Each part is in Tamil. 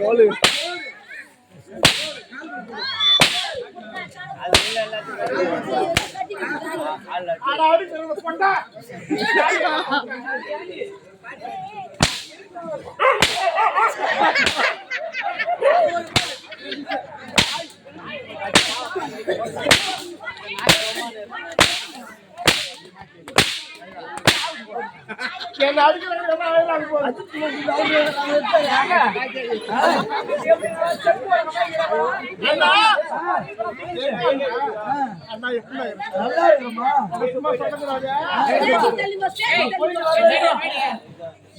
Olha. என்ன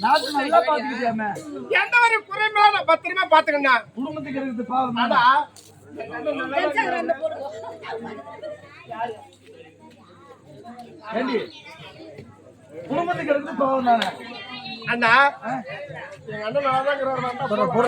நாட்டு நல்லா பாத்துக்கிட்டியாமே எந்த ஒரு குறையுமே நான் பத்திரமா பாத்துக்கண்ணா குடும்பத்துக்கு இருக்குது பாவம் குடும்பத்துக்கு இருக்குது பாவம் தானே? அண்ணா. எங்க அண்ணன் நல்லா தான் இருக்கிறார் கூட.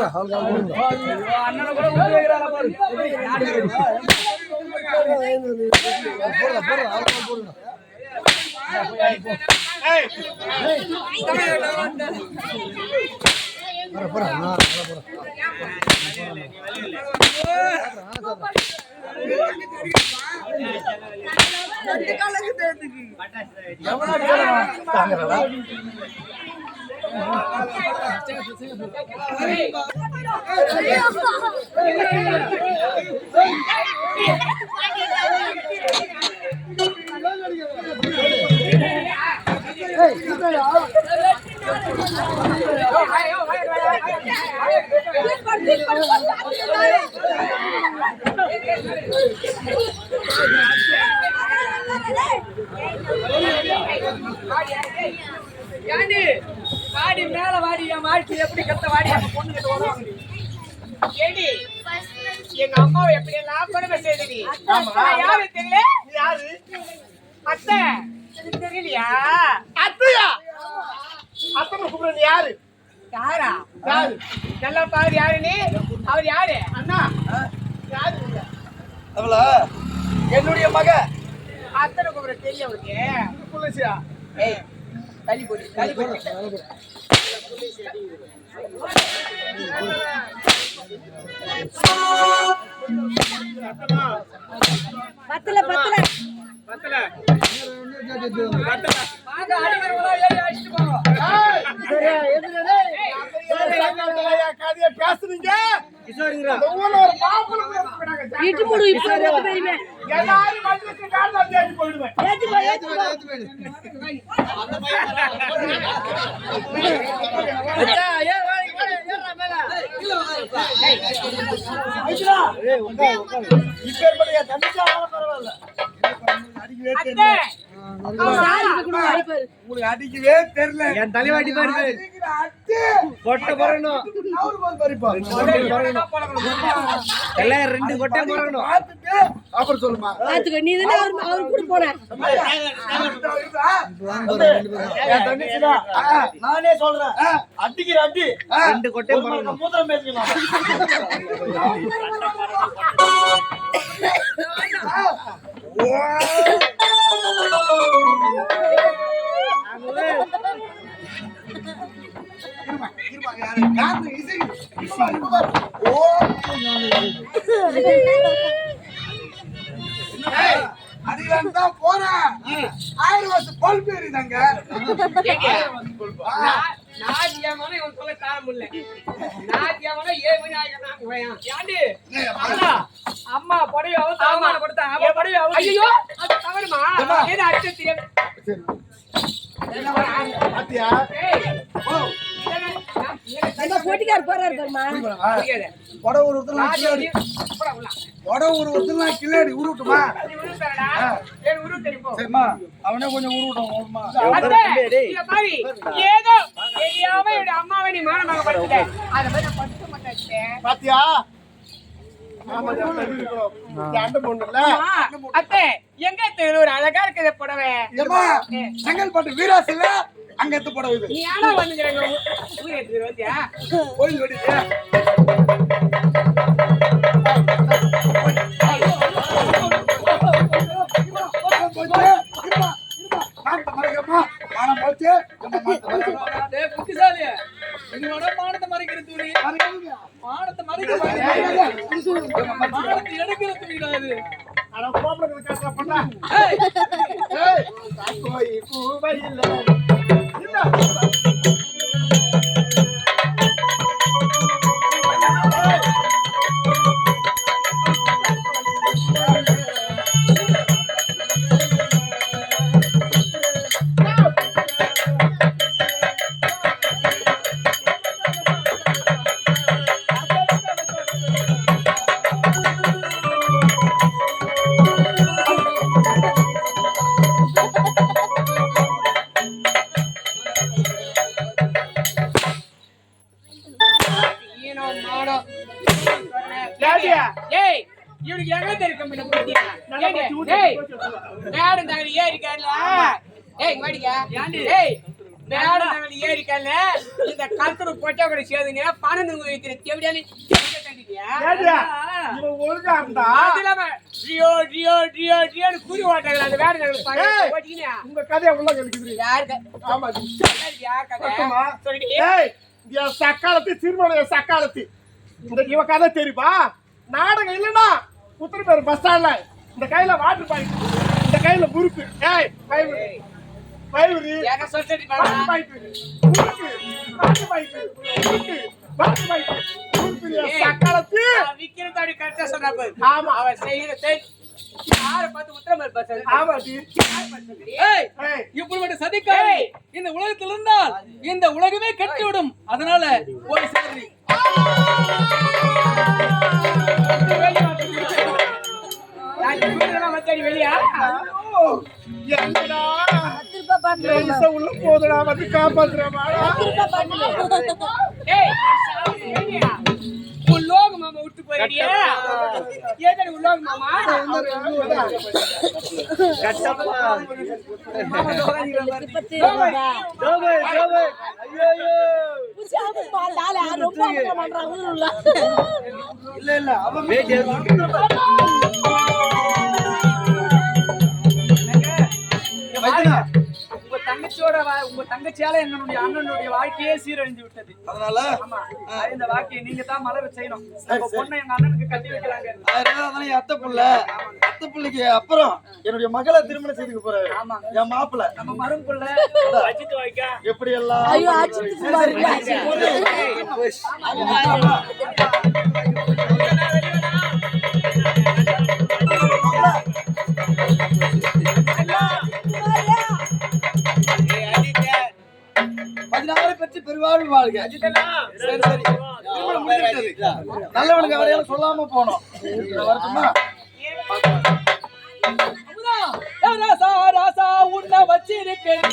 ஏண்டி வாடி மேல வாடி என் வாழ்க்கை எப்படி கத்த வாடி அந்த பொண்ணு கிட்ட வருவாங்க ஏடி எங்க அம்மாவை எப்படி எல்லாம் கொடுமை செய்தி யாரு தெரியல? யாரு? அத்தை. இது தெரியலையா? அத்தையா? அத்தனை கூப்பிடுறது யாரு? யாரா? யாரு? நல்லா பாரு யாரு நீ? அவர் யாரு? அண்ணா. யாரு? அவள? என்னுடைய மக. அத்தனை கூப்பிட தெரியும் அவருக்கு. துளசியா ஏய் தள்ளி போடு தள்ளி போடு பத்துல பத்துல பேசுறீங்க இட்டு போடு இப்ப வந்து பெரியமே எல்லாரும் மண்ணுக்கு காரணம் தேடி போயிடுவேன். ஏத்தி போ ஏத்தி போ. இப்பேற்பட்ட தம்பிச்சா பரவாயில்ல அத்தை சாரி கூட வாய்ப்பாரு உங்களுக்கு அடிக்கவே தெரியல. என் தலைவாட்டி பாருங்க கொட்டை பறக்கணும் எல்லாம் ரெண்டு கொட்டை பறக்கணும் அப்புறம் சொல்லுமா. பாத்துக்க நீ தானே அவர் அவர் கூட போன. நானே சொல்றேன். அடிக்கிற அடி. ரெண்டு கொட்டை பறக்கணும் மூத்திரம் அதுதான் தான் போறேன் ஆயிரம் வருஷம் பல் பேரு தாங்க நாத்தியமான இவன் சொல்ல தார முடியல நாத்தியமான ஏழு மணி ஏண்டி அம்மா அம்மா புடவையாவோ தாமான கொடுத்தா அவ புடவையாவோ ஐயோ அது தவறுமா? பாத்தியா? அந்த போட்டிக்கார் போறாரு பாருமா கொடை ஒரு ஒருத்தர் கொடை ஒரு ஒருத்தர் கில்லாடி உருட்டுமா சரிம்மா. அவனே கொஞ்சம் உருவிட்டோம் ஓடுமா ஏதோ தெரியாம என்னோட அம்மாவை நீ மானமாக அதை மாதிரி நான் படுத்த மாட்டேன் பாத்தியா? அத்தை எங்க தெரு ஒரு அழகா இருக்குது புடவை. செங்கல்பட்டு வீராஸ் இல்ல? அங்க எடுத்து போட இது. நீ ஆனா வந்துக்கிறாங்க ஊர் இது அட கோபுரத்துல காட்டுற பொண்ணா. ஏய் ஏய், தாக்கோய் கூவையில. ஏய் இவனுக்கு எங்க தெரியும் மேடம் தங்கடி ஏறி கார்ல ஏய் வாடிங்க ஏய் மேடம் தங்கடி ஏறி இந்த கல்தரு பொட்டா கூட சேதுங்க. பணம் வைக்கிற ரியோ ரியோ ரியோன்னு குறி ஓட்டாங்க அந்த. ஓட்டிக்கினா. உங்க கதையை உள்ள ஆமா ஜி. யார் சத்தமா? சொல்லிட்டு சக்காலத்தி என் சக்காலத்தி. இந்த இவ கதை தெரியுமா? நாடகம் இல்லைன்னா உத்தரப்பேர் பஸ் ஸ்டாண்ட்ல இந்த கையில வாட்டர் பாயிண்ட் இந்த கையில முறுக்கு. ஏய் யார சொல்லிட்டு வாட்டர் பாயிண்ட் முறுக்கு. வாட்டர் பாயிண்ட் முறுக்கு. வாட்டர் பாயிண்ட் முறுக்கு. சக்காலத்தி. விக்கிறதாடி கரெக்டா சொன்னா பாரு. ஆமா. அவன் செய்யற செய் யாரை பார்த்து உத்தரமே பஸ் ஆமா ஜி ஏய். ஏய். இப்படிப்பட்ட சதிக்காரி இந்த உலகத்தில் இருந்தால் இந்த உலகமே கெட்டுவிடும். அதனால போய் சேர்றி உள்ள போதுடா வந்து காப்பாத்துறா மாமா விட்டு போயிடியா ஏதடி உல்லோக மாமா முப்பத்தி ரூபாய் புதுசாக பார்த்தாலே ரொம்ப அமர்க்க மாட்றான் ஊருல இல்ல இல்ல. அவன் வா- உங்க தங்கச்சியால என்னுடைய அண்ணனுடைய வாழ்க்கையே சீரழிந்து விட்டது. அதனால? ஆமா. இந்த வாழ்க்கையை நீங்க தான் மலர செய்யணும். நம்ம பொண்ணை எங்க அண்ணனுக்கு கட்டி வைக்கிறாங்க. அதனால அத்தை புள்ள? அத்தை புள்ளைக்கு அப்புறம் என்னுடைய மகளை திருமணம் செய்துக்க போறாரு. என் மாப்பிள்ள. நம்ம மரும்புள்ள எப்படி எல்லாம் ஐயோ அச்சிட்டு வாழ்வாள் வாழ்க. சரி சரி. நல்லவனுக்கு அவரையெல்லாம் சொல்லாம போனோம். வரட்டுமா? ராசா ராசா உன்னை வச்சிருக்கேன்.